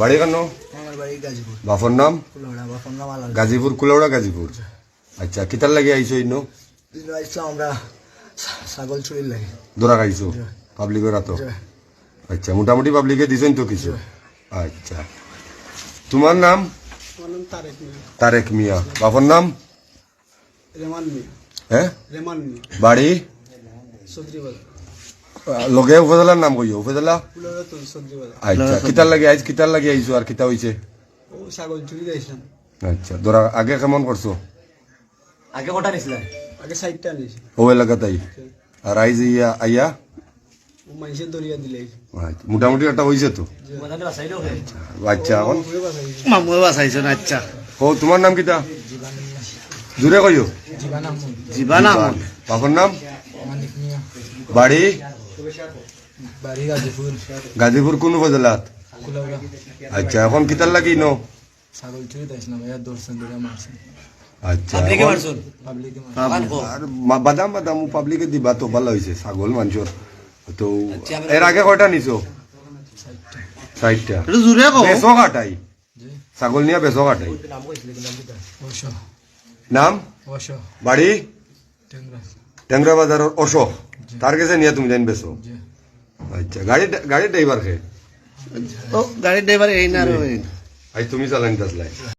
বাড়ি কেন আমার বাড়ি গাজীপুর। বাফর নাম? কুলোড়া বা নাম আলাদা। গাজীপুর কুলাউড়া গাজীপুর? আচ্ছা। কিতার লাগে আইছো ইনো? আমরা ছাগল চুরির লাগে। দৌড়া খাইছো? পাবলিকের আচ্ছা মোটামুটি পাবলিকে দিছেন তো কিছু? আচ্ছা। তোমার নাম? তারেক মিয়া। বাপর নাম? রেমান মিয়া। হ্যাঁ? রেমান মিয়া। বাড়ি? লগে উপজেলার নাম কইও উপজেলা? আচ্ছা কিতার লাগে আইজ কিতার লাগে আইছো আর কিতা হইছে ও ছাগল চুরি দিয়েছিলাম আচ্ছা ধরা আগে কেমন করছ আগে কটা নিছিলেন আগে সাইডটা নিয়েছি ও এলাকাতাই আর আইজ ইয়া আইয়া? ও মানুষের দরিয়া দিলে আচ্ছা, মোটামুটি একটা হইছে তো? আচ্ছা এখন মামুয়ে বাসাইছেন আচ্ছা। ও তোমার নাম কিতা? জুড়ে কইও? জীবানা জিবা না জীবান। বাপর নাম। মানিক মিয়া বাড়ি বাড়ি গাজীপুর গাজীপুর কোন উপজেলাত? আচ্ছা এখন কিতার লাগি ন? ছাগল চুরি দিয়েছিলাম এর দর্শন ধরে মারছে আচ্ছা বাদাম বাদাম পাবলিকে দিবা তো ভালো হয়েছে ছাগল মানুষের তো আচ্ছা, এর আগে কয়টা নিছো? ষাটটা কাটাই। ছাগল নিয়ে বেচো কাটাই। নাম? বাড়ি? টেংরা। টেংরা বাজারের অশোক তার কাছে নিয়ে তুমি জানি বেচো। জি। আচ্ছা গাড়ি গাড়ি ড্রাইভার ও গাড়ির ড্রাইভার এই না আজ তুমি চালানি তাসলাই